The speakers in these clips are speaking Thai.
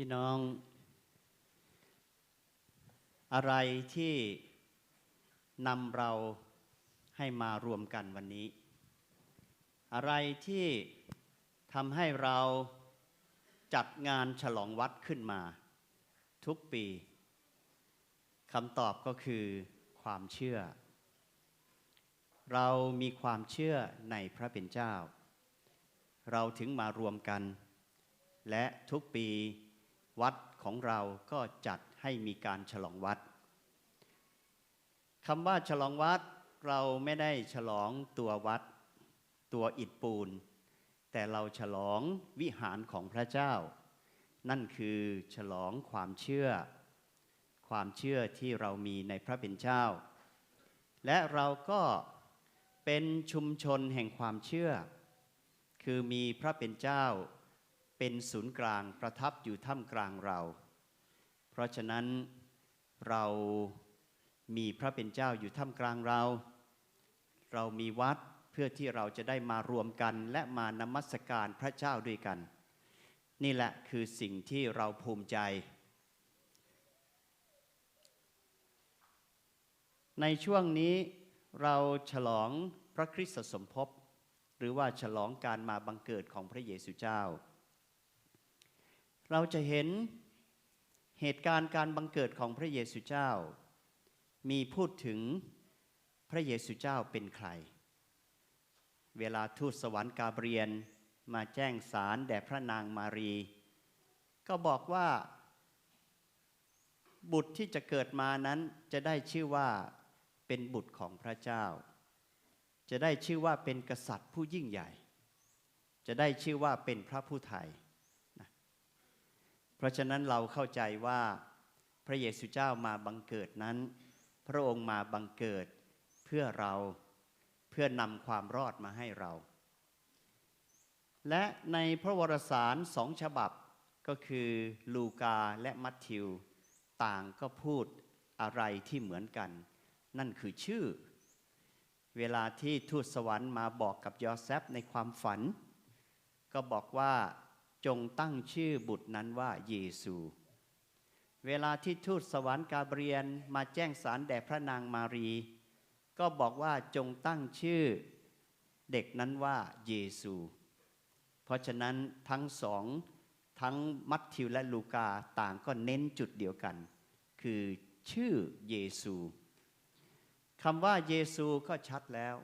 พี่น้อง อะไรที่นำเราให้มารวมกันวันนี้ อะไรที่ทำให้เราจัดงานฉลองวัดขึ้นมา ทุกปีคำตอบก็คือความเชื่อ เรามีความเชื่อในพระเป็นเจ้า เราถึงมารวมกัน และทุกปี วัดของเราก็จัดให้มีการฉลองวัดคำว่าฉลองวัดเราไม่ได้ฉลองตัววัด ตัวอิฐปูน แต่เราฉลองวิหารของพระเจ้า นั่นคือฉลองความเชื่อ ความเชื่อที่เรามีในพระเป็นเจ้า และเราก็เป็นชุมชนแห่งความเชื่อ คือมีพระเป็นเจ้า เป็นศูนย์กลางประทับอยู่ท่ามกลางเรา เพราะฉะนั้นเรามีพระเป็นเจ้าอยู่ท่ามกลางเรา เรามีวัดเพื่อที่เราจะได้มารวมกันและมานมัสการพระเจ้าด้วยกัน นี่แหละคือสิ่งที่เราภูมิใจ ในช่วงนี้เราฉลองพระคริสตสมภพหรือว่าฉลองการมาบังเกิดของพระเยซูเจ้า เราจะเห็นเหตุการณ์การบังเกิดของพระเยซูเจ้า มีพูดถึงพระเยซูเจ้าเป็นใคร เวลาทูตสวรรค์กาเบรียนมาแจ้งสารแด่พระนางมารี ก็บอกว่า บุตรที่จะเกิดมานั้นจะได้ชื่อว่าเป็นบุตรของพระเจ้า จะได้ชื่อว่าเป็นกษัตริย์ผู้ยิ่งใหญ่ จะได้ชื่อว่าเป็นพระผู้ไทย เพราะฉะนั้นเราเข้าใจว่าพระเยซูเจ้ามาบังเกิดนั้น พระองค์มาบังเกิดเพื่อเราเพื่อนำความรอดมาให้เรา และในพระวรสารสองฉบับก็คือลูกาและมัทธิว ต่างก็พูดอะไรที่เหมือนกัน นั่นคือชื่อ เวลาที่ทูตสวรรค์มาบอกกับยอเซฟในความฝัน ก็บอกว่า จงตั้งชื่อบุตรนั้นว่าเยซู เวลาที่ทูตสวรรค์กาเบรียนมาแจ้งสารแด่พระนางมารี ก็บอกว่าจงตั้งชื่อเด็กนั้นว่าเยซู เพราะฉะนั้นทั้งสองทั้งมัทธิวและลูกาต่างก็เน้นจุดเดียวกัน คือชื่อเยซูคำว่าเยซูก็ชัดแล้ว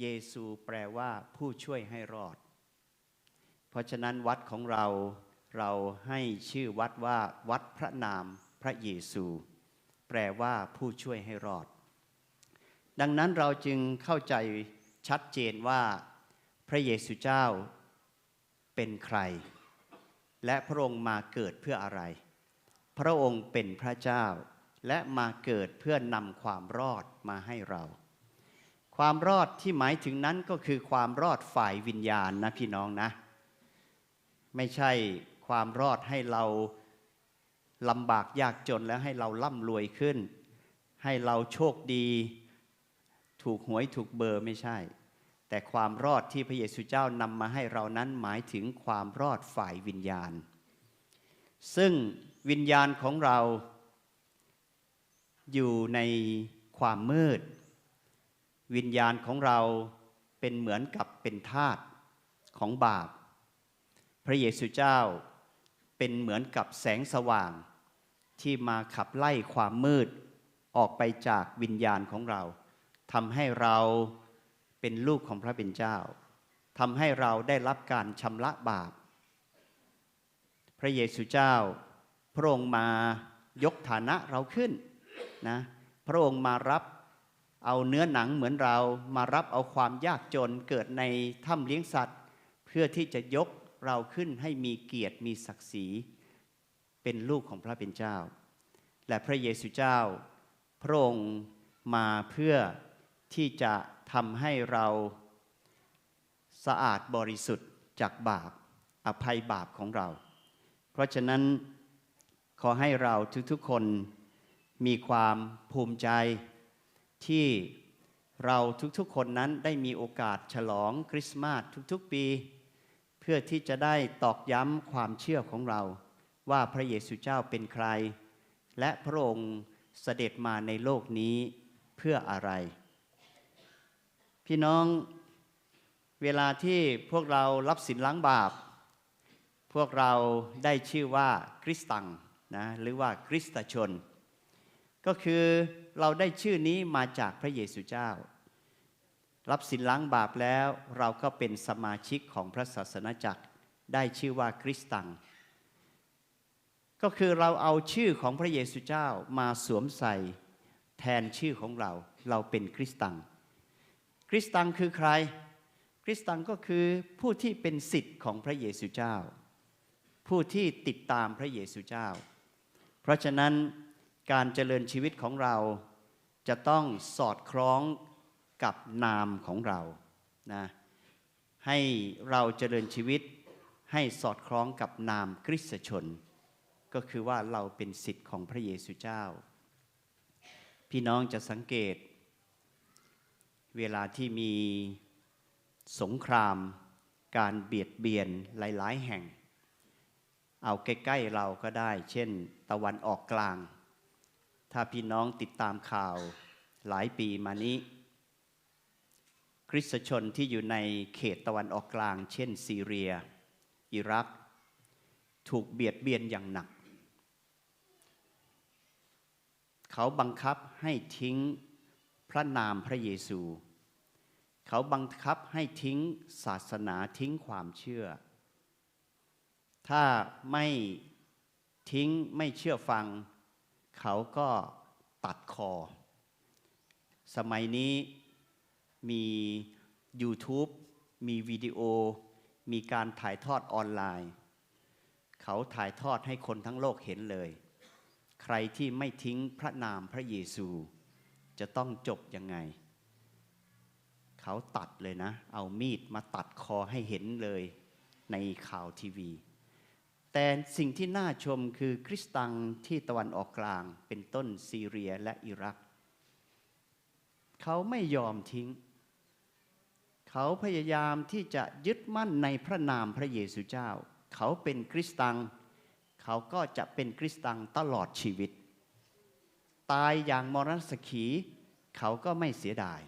เยซูแปลว่าผู้ช่วยให้รอด เพราะฉะนั้นวัดของเราเราให้ชื่อวัดว่าวัดพระนามพระเยซู แปลว่าผู้ช่วยให้รอด ดังนั้นเราจึงเข้าใจชัดเจนว่าพระเยซูเจ้าเป็นใคร และพระองค์มาเกิดเพื่ออะไร พระองค์เป็นพระเจ้า และมาเกิดเพื่อนำความรอดมาให้เรา ความรอดที่หมายถึงนั้นก็คือความรอดฝ่ายวิญญาณนะพี่น้องนะ ไม่ใช่ความรอดให้เราลำบากยากจนแล้วให้เราร่ำรวยขึ้น ให้เราโชคดี ถูกหวยถูกเบอร์ไม่ใช่ แต่ความรอดที่พระเยซูเจ้านำมาให้เรานั้นหมายถึงความรอดฝ่ายวิญญาณ ซึ่งวิญญาณของเราอยู่ในความมืด วิญญาณของเราเป็นเหมือนกับเป็นทาสของบาป พระเยซูเจ้าเป็นเหมือนกับแสงสว่างที่มาขับไล่ความมืดออกไปจากวิญญาณของเราทำให้เราเป็นลูกของพระเป็นเจ้าทำให้เราได้รับการชำระบาป พระเยซูเจ้า พระองค์มายกฐานะเราขึ้นนะพระองค์มารับเอาเนื้อหนังเหมือนเรามารับเอาความยากจนเกิดในถ้ำเลี้ยงสัตว์ เพื่อที่จะยก เราขึ้นให้มีเกียรติมีศักดิ์ศรี เป็นลูกของพระเป็นเจ้า และพระเยซูเจ้า พระองค์มาเพื่อที่จะทำให้เราสะอาดบริสุทธิ์จากบาปอภัยบาปของเรา เพราะฉะนั้นขอให้เราทุกๆคนมีความภูมิใจที่เราทุกๆคนนั้นได้มีโอกาสฉลองคริสต์มาสทุกๆปี พื่อที่จะได้ตอกย้ำความเชื่อของเรา ว่าพระเยซูเจ้าเป็นใคร และพระองค์เสด็จมาในโลกนี้เพื่ออะไร พี่น้องเวลาที่พวกเรารับสินล้างบาป พวกเราได้ชื่อว่าคริสตังนะหรือว่าคริสตชน ก็คือเราได้ชื่อนี้มาจากพระเยซูเจ้า รับสินล้างบาปแล้วเราก็เป็นสมาชิกของพระศาสนาจักรได้ชื่อว่าคริสตัง ก็คือเราเอาชื่อของพระเยซูเจ้ามาสวมใส่แทนชื่อของเรา เราเป็นคริสตัง คริสตังคือใคร คริสตังก็คือผู้ที่เป็นสิทธิ์ของพระเยซูเจ้า ผู้ที่ติดตามพระเยซูเจ้า เพราะฉะนั้นการเจริญชีวิตของเราจะต้องสอดคล้อง กับนามของเรานะให้เราเจริญชีวิตให้สอดคล้องกับนามคริสตชน ก็คือว่าเราเป็นสิทธิ์ของพระเยซูเจ้า พี่น้องจะสังเกต เวลาที่มีสงคราม การเบียดเบียนหลาย ๆ แห่ง เอาใกล้ ๆ เราก็ได้ เช่น ตะวันออกกลาง ถ้าพี่น้องติดตามข่าวหลายปีมานี้ ริสตชนที่อยู่ในเขตตะวันออกกลาง เช่น ซีเรีย อิรัก ถูกเบียดเบียนอย่างหนัก เขาบังคับให้ทิ้งพระนามพระเยซู เขาบังคับให้ทิ้งศาสนาทิ้งความเชื่อ ถ้าไม่ทิ้งไม่เชื่อฟัง เขาก็ตัดคอ สมัยนี้ มี YouTube มีวิดีโอ มีการถ่ายทอดออนไลน์ เขาถ่ายทอดให้คนทั้งโลกเห็นเลย ใครที่ไม่ทิ้งพระนามพระเยซู จะต้องจบยังไง เขาตัดเลยนะ เอามีดมาตัดคอให้เห็นเลยในข่าวทีวี แต่สิ่งที่น่าชมคือคริสตังที่ตะวันออกกลาง เป็นต้นซีเรียและอิรัก เขาไม่ยอมทิ้ง เขาพยายามที่จะยึดมั่นในพระนามพระเยซูเจ้า เขาเป็นคริสตัง เขาก็จะเป็นคริสตังตลอดชีวิต ตายอย่างมรณสขี เขาก็ไม่เสียดาย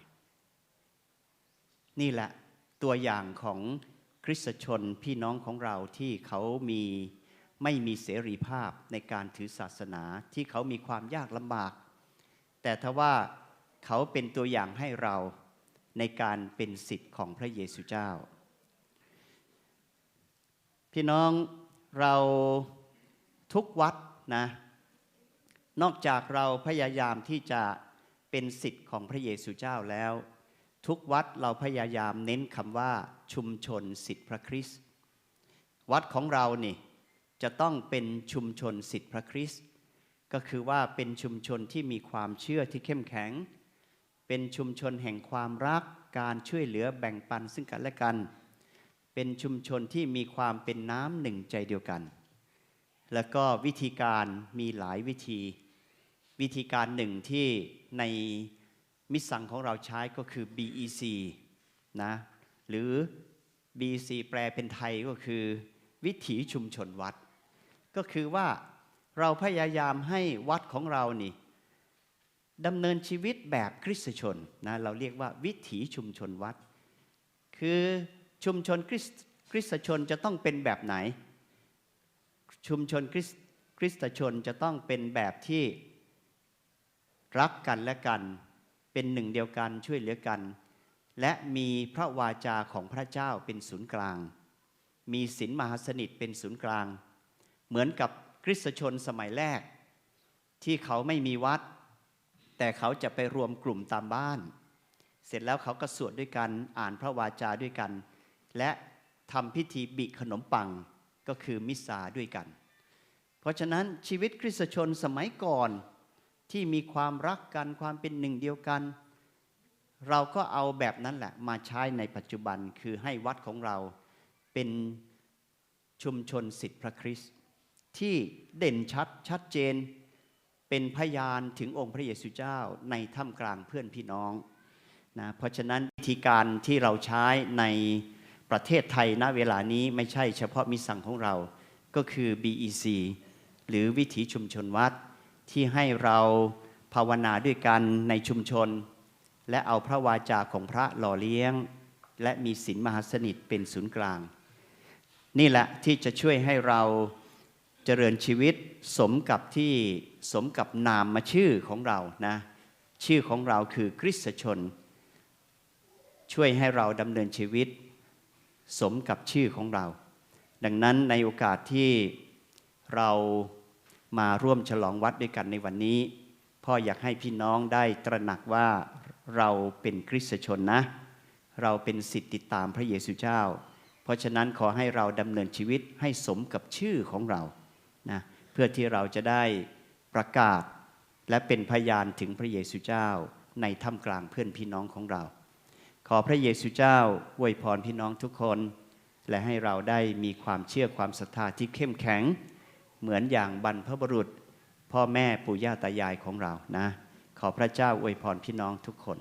นี่แหละตัวอย่างของคริสตชนพี่น้องของเราที่เขามีไม่มีเสรีภาพในการถือศาสนาที่เขามีความยากลำบาก แต่ทว่าเขาเป็นตัวอย่างให้เรา ในการเป็นสิทธิ์ของพระเยซูเจ้า พี่น้องเราทุกวัดนะ นอกจากเราพยายามที่จะเป็นสิทธิ์ของพระเยซูเจ้าแล้ว ทุกวัดเราพยายามเน้นคำว่าชุมชนสิทธิพระคริสต์วัดของเรานี่จะต้องเป็นชุมชนสิทธิพระคริสต์ก็คือว่าเป็นชุมชนที่มีความเชื่อที่เข้มแข็ง เป็นชุมชนแห่งความรัก การช่วยเหลือแบ่งปันซึ่งกันและกัน เป็นชุมชนที่มีความเป็นน้ำหนึ่งใจเดียวกัน แล้วก็วิธีการมีหลายวิธี วิธีการหนึ่งที่ในมิสังของเราใช้ก็คือ BEC นะหรือ BEC แปลเป็นไทยก็คือ วิถีชุมชนวัด ก็คือว่าเราพยายามให้วัดของเรานี่ ดำเนินชีวิตแบบคริสตชนนะเราเรียกว่าวิถีชุมชนวัด คือชุมชนคริสคริสตชนจะต้องเป็นแบบไหน ชุมชนคริสคริสตชนจะต้องเป็นแบบที่รักกันและกันเป็นหนึ่งเดียวกันช่วยเหลือกัน และมีพระวาจาของพระเจ้าเป็นศูนย์กลาง มีศีลมหาสนิทเป็นศูนย์กลาง เหมือนกับคริสตชนสมัยแรก ที่เขาไม่มีวัด แต่เขาจะไปรวมกลุ่มตามบ้าน เสร็จแล้วเขาก็สวดด้วยกันอ่านพระวาจาด้วยกัน และทำพิธีบิขนมปังก็คือมิสซาด้วยกัน เพราะฉะนั้นชีวิตคริสตชนสมัยก่อนที่มีความรักกันความเป็นหนึ่งเดียวกัน เราก็เอาแบบนั้นแหละมาใช้ในปัจจุบันคือให้วัดของเราเป็นชุมชนสิทธิพระคริสต์ที่เด่นชัดชัดเจน เป็นพยานถึงองค์พระเยซูเจ้าในท่ามกลางเพื่อนพี่น้องนะเพราะฉะนั้นวิธีการที่เราใช้ในประเทศไทยณเวลานี้ไม่ใช่เฉพาะมิสสังของเรา ก็คือ BEC หรือวิถีชุมชนวัดที่ให้เราภาวนาด้วยกันในชุมชน และเอาพระวาจาของพระหล่อเลี้ยง และมีศีลมหาสนิทเป็นศูนย์กลาง นี่แหละที่จะช่วยให้เรา เจริญชีวิตสมกับที่สมกับนามมาชื่อของเรานะชื่อของเราคือคริสตชน ช่วยให้เราดำเนินชีวิต สมกับชื่อของเรา ดังนั้นในโอกาสที่เรามาร่วมฉลองวัดด้วยกันในวันนี้ พ่ออยากให้พี่น้องได้ตระหนักว่าเราเป็นคริสตชนนะ เราเป็นสิทธิติดตามพระเยซูเจ้า เพราะฉะนั้นขอให้เราดำเนินชีวิตให้สมกับชื่อของเรา นะเพื่อที่เราจะได้ประกาศและเป็นพยานถึงพระเยซูเจ้าในท่ามกลางเพื่อนพี่น้องของเรา ขอพระเยซูเจ้าอวยพรพี่น้องทุกคน และให้เราได้มีความเชื่อความศรัทธาที่เข้มแข็ง เหมือนอย่างบรรพบุรุษ พ่อแม่ปู่ย่าตายายของเรานะ ขอพระเจ้าอวยพรพี่น้องทุกคน